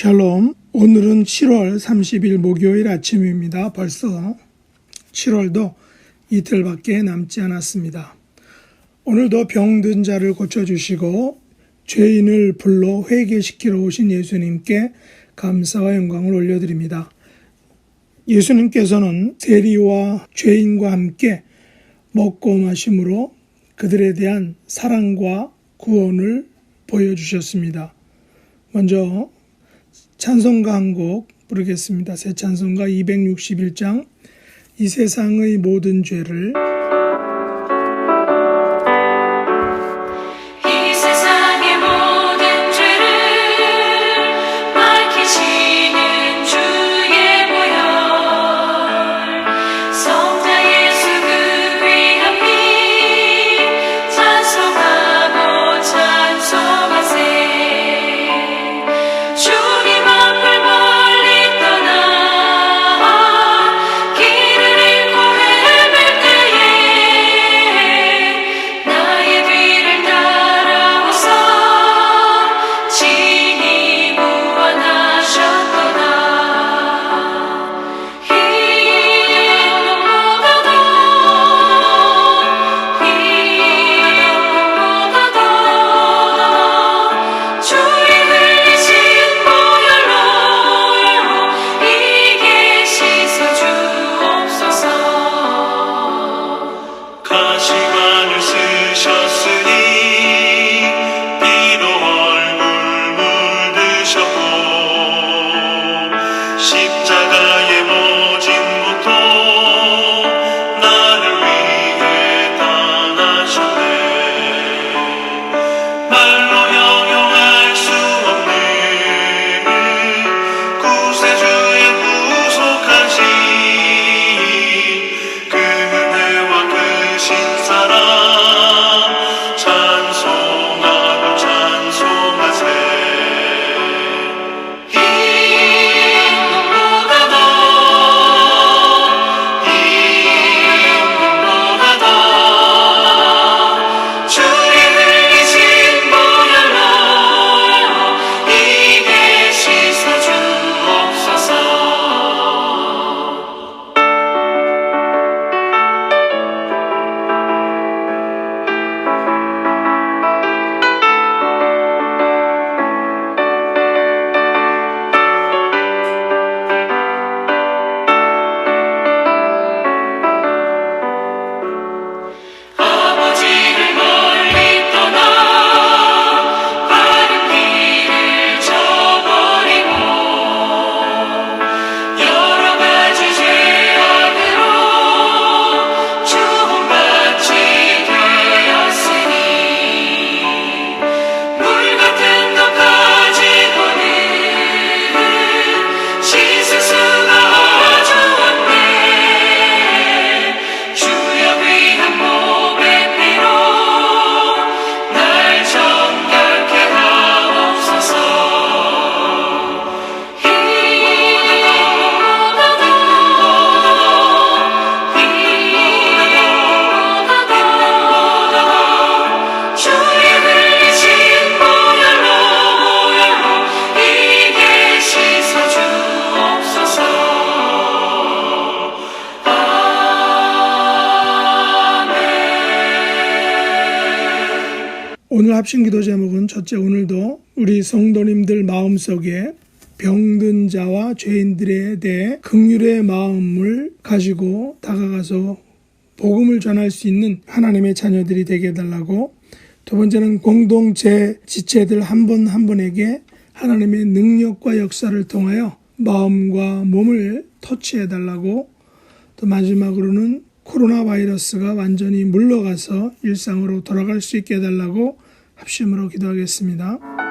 샬롬. 오늘은 7월 30일 목요일 아침입니다. 벌써 7월도 이틀밖에 남지 않았습니다. 오늘도 병든 자를 고쳐주시고 죄인을 불러 회개시키러 오신 예수님께 감사와 영광을 올려드립니다. 예수님께서는 세리와 죄인과 함께 먹고 마심으로 그들에 대한 사랑과 구원을 보여주셨습니다. 먼저 찬송가 한 곡 부르겠습니다. 새 찬송가 261장 이 세상의 모든 죄를 구세 합심 기도 제목은 첫째 오늘도 우리 성도님들 마음속에 병든 자와 죄인들에 대해 긍휼의 마음을 가지고 다가가서 복음을 전할 수 있는 하나님의 자녀들이 되게 해달라고. 두 번째는 공동체 지체들 한분한 분에게 하나님의 능력과 역사를 통하여 마음과 몸을 터치해 달라고. 또 마지막으로는 코로나 바이러스가 완전히 물러가서 일상으로 돌아갈 수 있게 해달라고 합심으로 기도하겠습니다.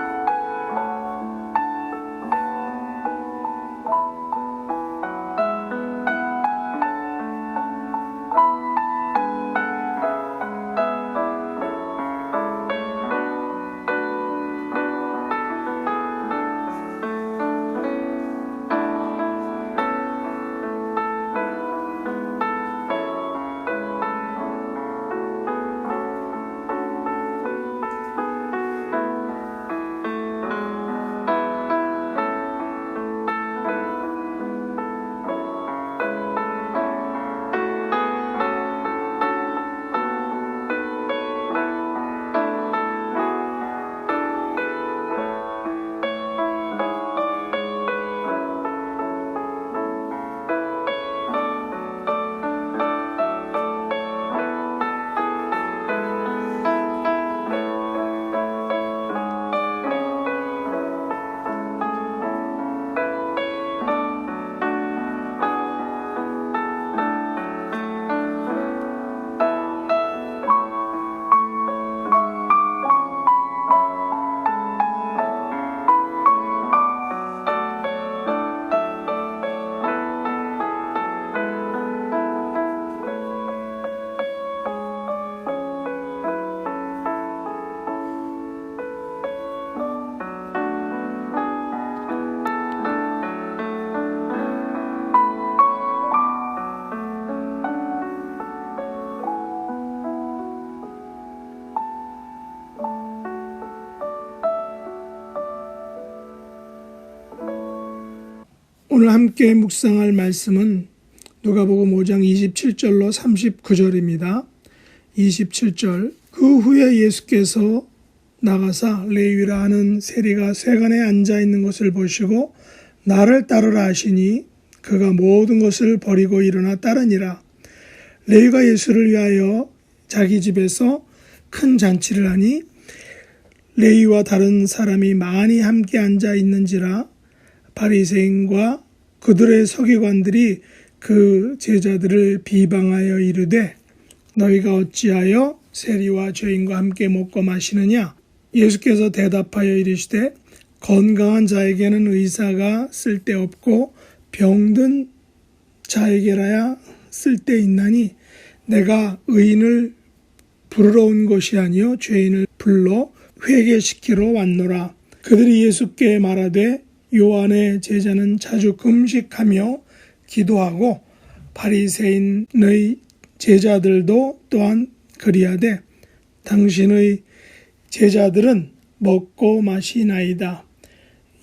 오늘 함께 묵상할 말씀은 누가복음 5장 27절로 39절입니다. 27절 그 후에 예수께서 나가사 레위라 하는 세리가 세간에 앉아 있는 것을 보시고 나를 따르라 하시니 그가 모든 것을 버리고 일어나 따르니라. 레위가 예수를 위하여 자기 집에서 큰 잔치를 하니 레위와 다른 사람이 많이 함께 앉아 있는지라 바리새인과 그들의 서기관들이 그 제자들을 비방하여 이르되 너희가 어찌하여 세리와 죄인과 함께 먹고 마시느냐? 예수께서 대답하여 이르시되 건강한 자에게는 의사가 쓸데없고 병든 자에게라야 쓸데 있나니 내가 의인을 부르러 온 것이 아니요 죄인을 불러 회개시키러 왔노라. 그들이 예수께 말하되 요한의 제자는 자주 금식하며 기도하고 바리새인의 제자들도 또한 그리하되 당신의 제자들은 먹고 마시나이다.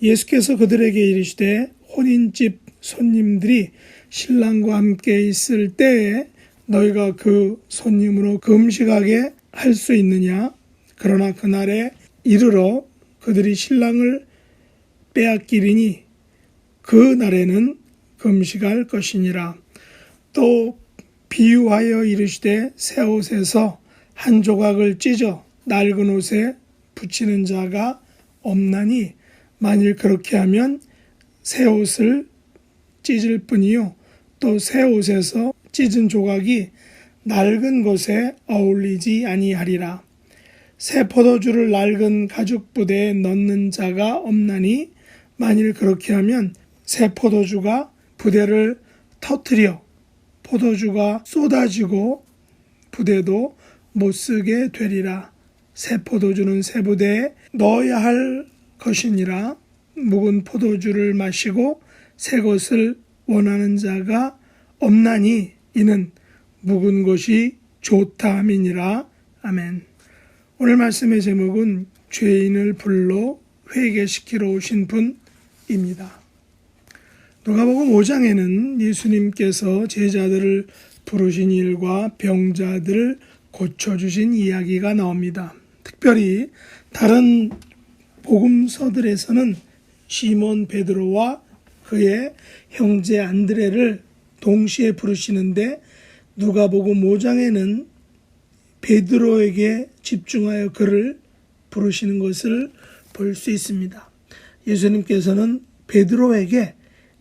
예수께서 그들에게 이르시되 혼인집 손님들이 신랑과 함께 있을 때에 너희가 그 손님으로 금식하게 할 수 있느냐? 그러나 그날에 이르러 그들이 신랑을 빼앗기리니 그 날에는 금식할 것이니라. 또 비유하여 이르시되 새 옷에서 한 조각을 찢어 낡은 옷에 붙이는 자가 없나니 만일 그렇게 하면 새 옷을 찢을 뿐이요 또 새 옷에서 찢은 조각이 낡은 것에 어울리지 아니하리라 새 포도주를 낡은 가죽 부대에 넣는 자가 없나니 만일 그렇게 하면 새 포도주가 부대를 터뜨려 포도주가 쏟아지고 부대도 못 쓰게 되리라. 새 포도주는 새 부대에 넣어야 할 것이니라. 묵은 포도주를 마시고 새 것을 원하는 자가 없나니 이는 묵은 것이 좋다 함이니라. 아멘. 오늘 말씀의 제목은 죄인을 불러 회개시키러 오신 분 입니다. 누가복음 5장에는 예수님께서 제자들을 부르신 일과 병자들을 고쳐주신 이야기가 나옵니다. 특별히 다른 복음서들에서는 시몬 베드로와 그의 형제 안드레를 동시에 부르시는데 누가복음 5장에는 베드로에게 집중하여 그를 부르시는 것을 볼 수 있습니다. 예수님께서는 베드로에게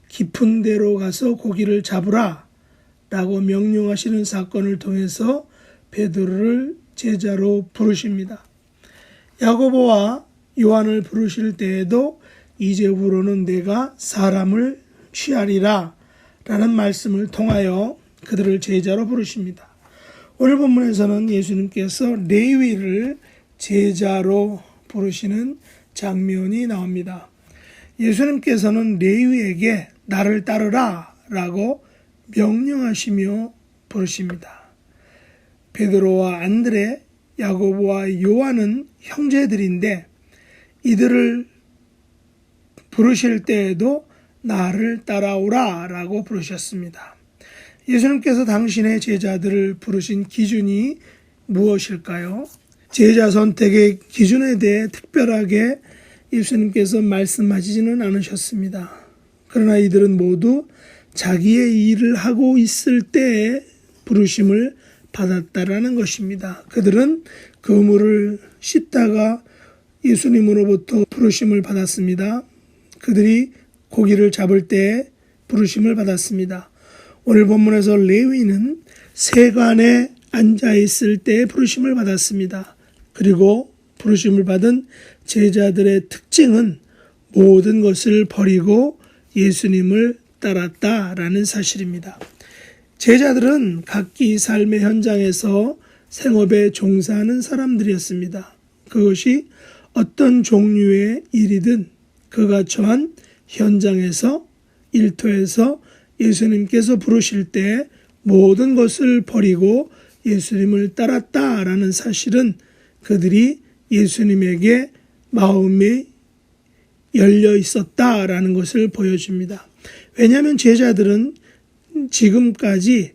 깊은 데로 가서 고기를 잡으라 라고 명령하시는 사건을 통해서 베드로를 제자로 부르십니다. 야고보와 요한을 부르실 때에도 이제후로는 내가 사람을 취하리라 라는 말씀을 통하여 그들을 제자로 부르십니다. 오늘 본문에서는 예수님께서 레위를 제자로 부르시는 장면이 나옵니다. 예수님께서는 레위에게 나를 따르라 라고 명령하시며 부르십니다. 베드로와 안드레, 야고보와 요한은 형제들인데 이들을 부르실 때에도 나를 따라오라 라고 부르셨습니다. 예수님께서 당신의 제자들을 부르신 기준이 무엇일까요? 제자 선택의 기준에 대해 특별하게 예수님께서 말씀하시지는 않으셨습니다. 그러나 이들은 모두 자기의 일을 하고 있을 때에 부르심을 받았다라는 것입니다. 그들은 그물을 씻다가 예수님으로부터 부르심을 받았습니다. 그들이 고기를 잡을 때 부르심을 받았습니다. 오늘 본문에서 레위는 세관에 앉아 있을 때 부르심을 받았습니다. 그리고 부르심을 받은 제자들의 특징은 모든 것을 버리고 예수님을 따랐다라는 사실입니다. 제자들은 각기 삶의 현장에서 생업에 종사하는 사람들이었습니다. 그것이 어떤 종류의 일이든 그가 처한 현장에서 일터에서 예수님께서 부르실 때 모든 것을 버리고 예수님을 따랐다라는 사실은 그들이 예수님에게 마음이 열려 있었다라는 것을 보여줍니다. 왜냐하면 제자들은 지금까지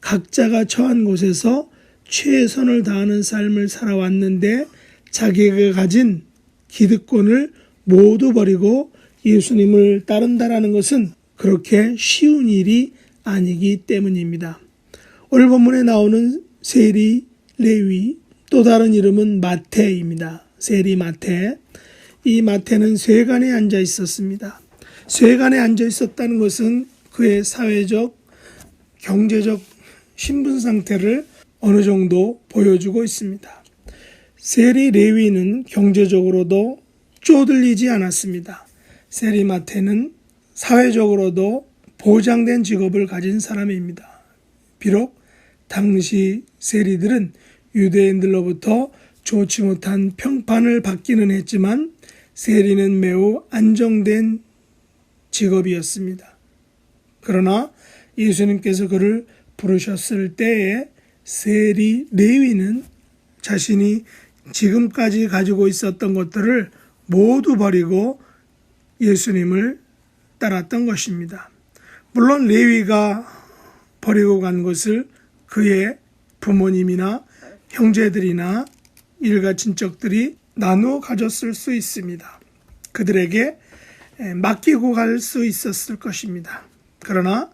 각자가 처한 곳에서 최선을 다하는 삶을 살아왔는데 자기가 가진 기득권을 모두 버리고 예수님을 따른다라는 것은 그렇게 쉬운 일이 아니기 때문입니다. 오늘 본문에 나오는 세리 레위 또 다른 이름은 마태입니다. 세리 마태. 이 마태는 쇠관에 앉아 있었습니다. 쇠관에 앉아 있었다는 것은 그의 사회적, 경제적 신분 상태를 어느 정도 보여주고 있습니다. 세리 레위는 경제적으로도 쪼들리지 않았습니다. 세리 마태는 사회적으로도 보장된 직업을 가진 사람입니다. 비록 당시 세리들은 유대인들로부터 좋지 못한 평판을 받기는 했지만 세리는 매우 안정된 직업이었습니다. 그러나 예수님께서 그를 부르셨을 때에 세리 레위는 자신이 지금까지 가지고 있었던 것들을 모두 버리고 예수님을 따랐던 것입니다. 물론 레위가 버리고 간 것을 그의 부모님이나 형제들이나 일가 친척들이 나누어 가졌을 수 있습니다. 그들에게 맡기고 갈 수 있었을 것입니다. 그러나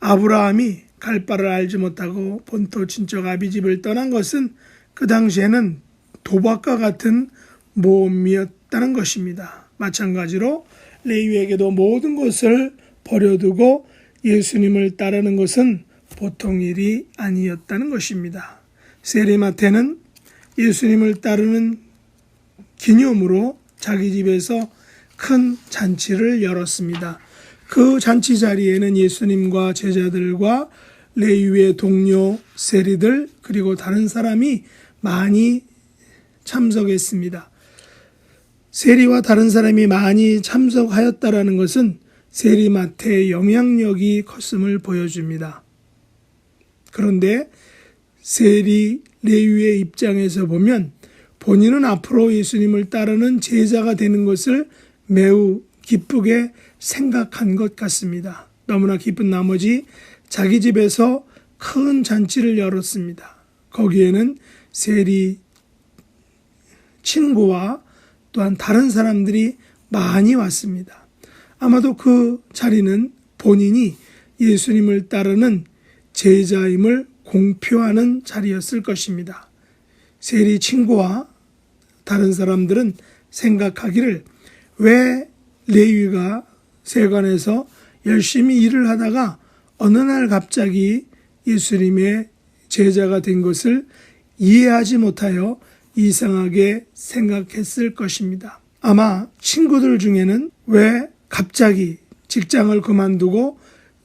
아브라함이 갈 바를 알지 못하고 본토 친척 아비집을 떠난 것은 그 당시에는 도박과 같은 모험이었다는 것입니다. 마찬가지로 레위에게도 모든 것을 버려두고 예수님을 따르는 것은 보통 일이 아니었다는 것입니다. 세리마테는 예수님을 따르는 기념으로 자기 집에서 큰 잔치를 열었습니다. 그 잔치 자리에는 예수님과 제자들과 레위의 동료 세리들 그리고 다른 사람이 많이 참석했습니다. 세리와 다른 사람이 많이 참석하였다라는 것은 세리마태의 영향력이 컸음을 보여줍니다. 그런데 세리 레위의 입장에서 보면 본인은 앞으로 예수님을 따르는 제자가 되는 것을 매우 기쁘게 생각한 것 같습니다. 너무나 기쁜 나머지 자기 집에서 큰 잔치를 열었습니다. 거기에는 세리 친구와 또한 다른 사람들이 많이 왔습니다. 아마도 그 자리는 본인이 예수님을 따르는 제자임을 공표하는 자리였을 것입니다. 세리 친구와 다른 사람들은 생각하기를 왜 레위가 세관에서 열심히 일을 하다가 어느 날 갑자기 예수님의 제자가 된 것을 이해하지 못하여 이상하게 생각했을 것입니다. 아마 친구들 중에는 왜 갑자기 직장을 그만두고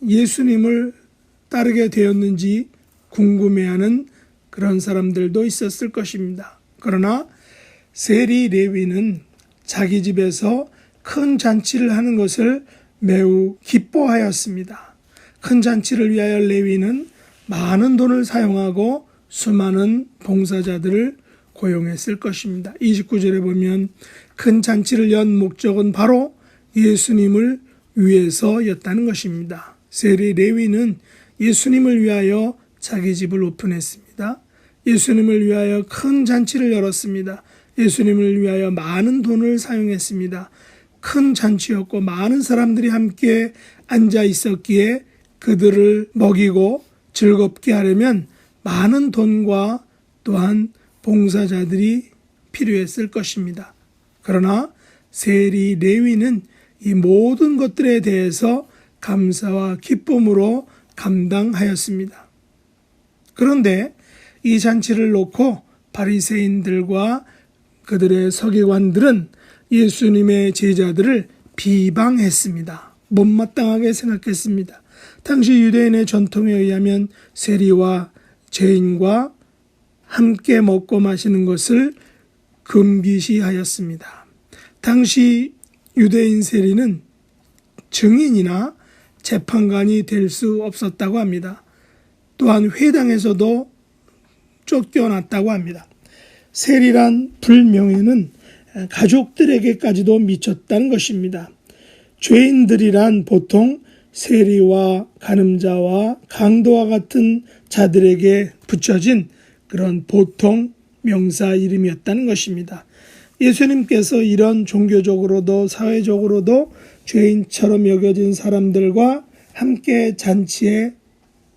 예수님을 따르게 되었는지 궁금해하는 그런 사람들도 있었을 것입니다. 그러나 세리 레위는 자기 집에서 큰 잔치를 하는 것을 매우 기뻐하였습니다. 큰 잔치를 위하여 레위는 많은 돈을 사용하고 수많은 봉사자들을 고용했을 것입니다. 29절에 보면 큰 잔치를 연 목적은 바로 예수님을 위해서였다는 것입니다. 세리 레위는 예수님을 위하여 자기 집을 오픈했습니다. 예수님을 위하여 큰 잔치를 열었습니다. 예수님을 위하여 많은 돈을 사용했습니다. 큰 잔치였고 많은 사람들이 함께 앉아 있었기에 그들을 먹이고 즐겁게 하려면 많은 돈과 또한 봉사자들이 필요했을 것입니다. 그러나 세리 레위는 이 모든 것들에 대해서 감사와 기쁨으로 감당하였습니다. 그런데 이 잔치를 놓고 바리새인들과 그들의 서기관들은 예수님의 제자들을 비방했습니다. 못마땅하게 생각했습니다. 당시 유대인의 전통에 의하면 세리와 죄인과 함께 먹고 마시는 것을 금기시하였습니다. 당시 유대인 세리는 증인이나 재판관이 될 수 없었다고 합니다. 또한 회당에서도 쫓겨났다고 합니다. 세리란 불명예는 가족들에게까지도 미쳤다는 것입니다. 죄인들이란 보통 세리와 간음자와 강도와 같은 자들에게 붙여진 그런 보통 명사 이름이었다는 것입니다. 예수님께서 이런 종교적으로도 사회적으로도 죄인처럼 여겨진 사람들과 함께 잔치에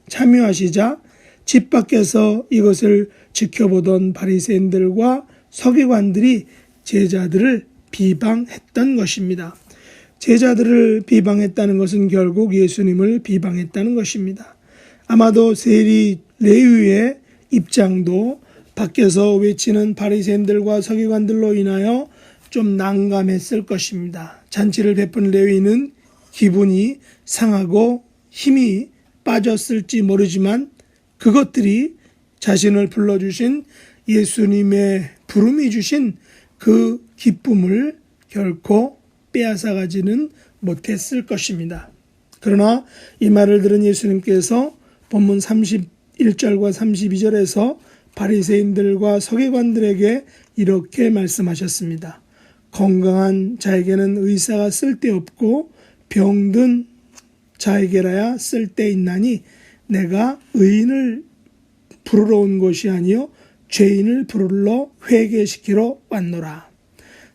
참여하시자 집 밖에서 이것을 지켜보던 바리새인들과 서기관들이 제자들을 비방했던 것입니다. 제자들을 비방했다는 것은 결국 예수님을 비방했다는 것입니다. 아마도 세리 레위의 입장도 밖에서 외치는 바리새인들과 서기관들로 인하여 좀 난감했을 것입니다. 잔치를 베푼 레위는 기분이 상하고 힘이 빠졌을지 모르지만 그것들이 자신을 불러주신 예수님의 부름이 주신 그 기쁨을 결코 빼앗아가지는 못했을 것입니다. 그러나 이 말을 들은 예수님께서 본문 31절과 32절에서 바리새인들과 서기관들에게 이렇게 말씀하셨습니다. 건강한 자에게는 의사가 쓸데없고 병든 자에게라야 쓸데 있나니 내가 의인을 부르러 온 것이 아니요 죄인을 부르러 회개시키러 왔노라.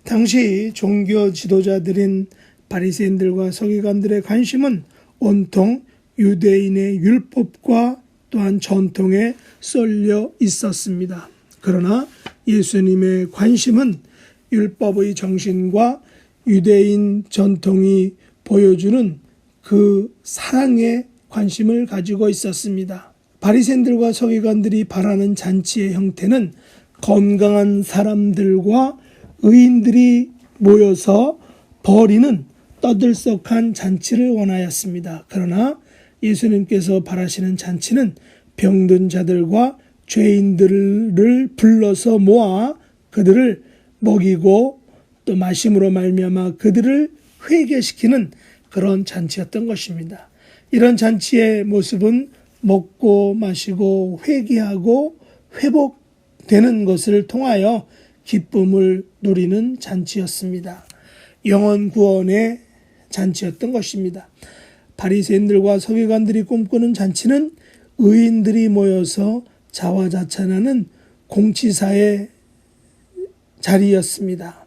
당시 종교 지도자들인 바리새인들과 서기관들의 관심은 온통 유대인의 율법과 또한 전통에 쏠려 있었습니다. 그러나 예수님의 관심은 율법의 정신과 유대인 전통이 보여주는 그 사랑에 관심을 가지고 있었습니다. 바리새인들과 서기관들이 바라는 잔치의 형태는 건강한 사람들과 의인들이 모여서 벌이는 떠들썩한 잔치를 원하였습니다. 그러나 예수님께서 바라시는 잔치는 병든 자들과 죄인들을 불러서 모아 그들을 먹이고 또 마심으로 말미암아 그들을 회개시키는 그런 잔치였던 것입니다. 이런 잔치의 모습은 먹고 마시고 회개하고 회복되는 것을 통하여 기쁨을 누리는 잔치였습니다. 영원 구원의 잔치였던 것입니다. 바리새인들과 서기관들이 꿈꾸는 잔치는 의인들이 모여서 자화자찬하는 공치사의 자리였습니다.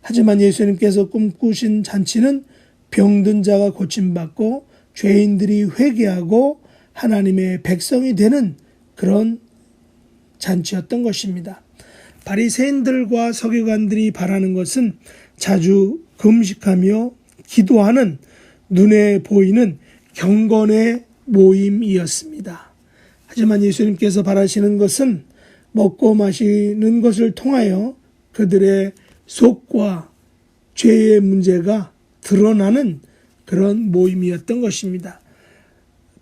하지만 예수님께서 꿈꾸신 잔치는 병든 자가 고침받고 죄인들이 회개하고 하나님의 백성이 되는 그런 잔치였던 것입니다. 바리새인들과 서기관들이 바라는 것은 자주 금식하며 기도하는 눈에 보이는 경건의 모임이었습니다. 하지만 예수님께서 바라시는 것은 먹고 마시는 것을 통하여 그들의 속과 죄의 문제가 드러나는 그런 모임이었던 것입니다.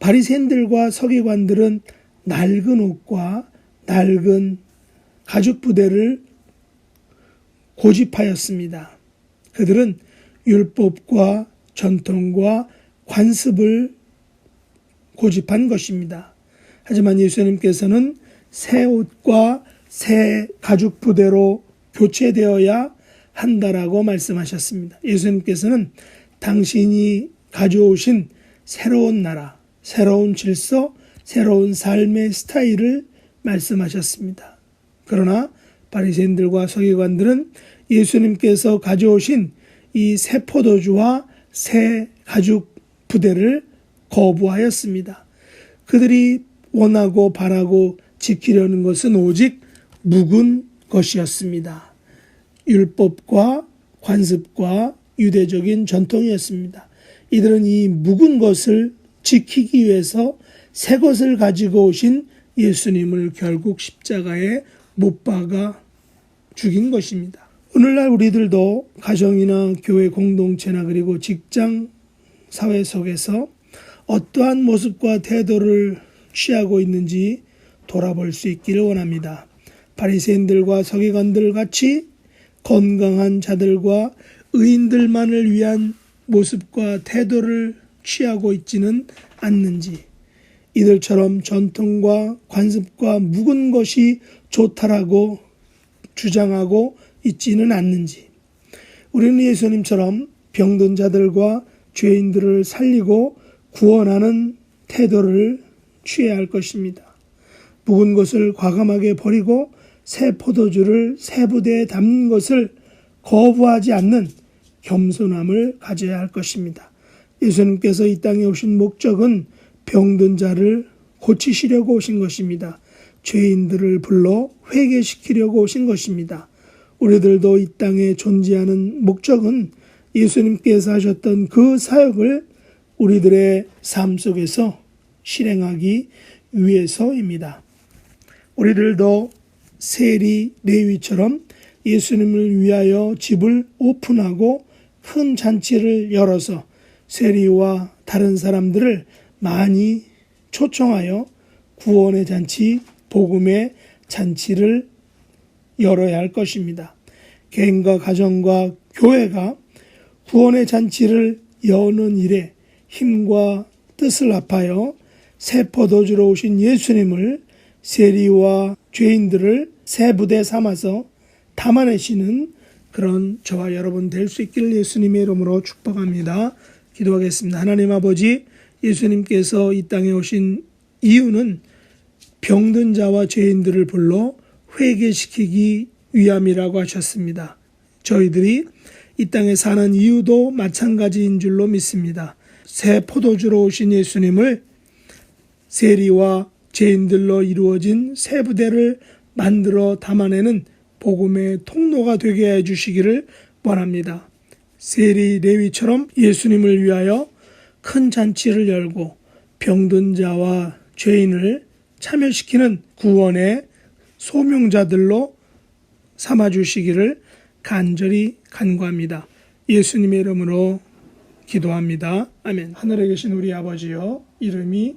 바리새인들과 서기관들은 낡은 옷과 낡은 가죽 부대를 고집하였습니다. 그들은 율법과 전통과 관습을 고집한 것입니다. 하지만 예수님께서는 새 옷과 새 가죽 부대로 교체되어야 한다라고 말씀하셨습니다. 예수님께서는 당신이 가져오신 새로운 나라, 새로운 질서, 새로운 삶의 스타일을 말씀하셨습니다. 그러나 바리새인들과 서기관들은 예수님께서 가져오신 이 새 포도주와 새 가죽 부대를 거부하였습니다. 그들이 원하고 바라고 지키려는 것은 오직 묵은 것이었습니다. 율법과 관습과 유대적인 전통이었습니다. 이들은 이 묵은 것을 지키기 위해서 새 것을 가지고 오신 예수님을 결국 십자가에 못 박아 죽인 것입니다. 오늘날 우리들도 가정이나 교회 공동체나 그리고 직장 사회 속에서 어떠한 모습과 태도를 취하고 있는지 돌아볼 수 있기를 원합니다. 바리새인들과 서기관들 같이 건강한 자들과 의인들만을 위한 모습과 태도를 취하고 있지는 않는지 이들처럼 전통과 관습과 묵은 것이 좋다라고 주장하고 있지는 않는지 우리는 예수님처럼 병든 자들과 죄인들을 살리고 구원하는 태도를 취해야 할 것입니다. 묵은 것을 과감하게 버리고 새 포도주를 새 부대에 담는 것을 거부하지 않는 겸손함을 가져야 할 것입니다. 예수님께서 이 땅에 오신 목적은 병든 자를 고치시려고 오신 것입니다. 죄인들을 불러 회개시키려고 오신 것입니다. 우리들도 이 땅에 존재하는 목적은 예수님께서 하셨던 그 사역을 우리들의 삶 속에서 실행하기 위해서입니다. 우리들도 세리 레위처럼 예수님을 위하여 집을 오픈하고 큰 잔치를 열어서 세리와 다른 사람들을 많이 초청하여 구원의 잔치, 복음의 잔치를 열어야 할 것입니다. 개인과 가정과 교회가 구원의 잔치를 여는 일에 힘과 뜻을 합하여 새 포도주로 오신 예수님을 세리와 죄인들을 새 부대 삼아서 담아내시는 그런 저와 여러분 될 수 있기를 예수님의 이름으로 축복합니다. 기도하겠습니다. 하나님 아버지 예수님께서 이 땅에 오신 이유는 병든 자와 죄인들을 불러 회개시키기 위함이라고 하셨습니다. 저희들이 이 땅에 사는 이유도 마찬가지인 줄로 믿습니다. 새 포도주로 오신 예수님을 세리와 죄인들로 이루어진 새 부대를 만들어 담아내는 복음의 통로가 되게 해 주시기를 원합니다. 세리 레위처럼 예수님을 위하여 큰 잔치를 열고 병든 자와 죄인을 참여시키는 구원의 소명자들로 삼아 주시기를 간절히 간구합니다. 예수님의 이름으로 기도합니다. 아멘. 하늘에 계신 우리 아버지여 이름이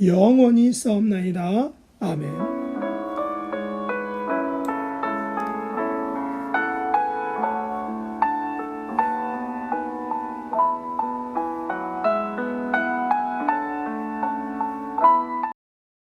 영원히 싸움나이다. 아멘.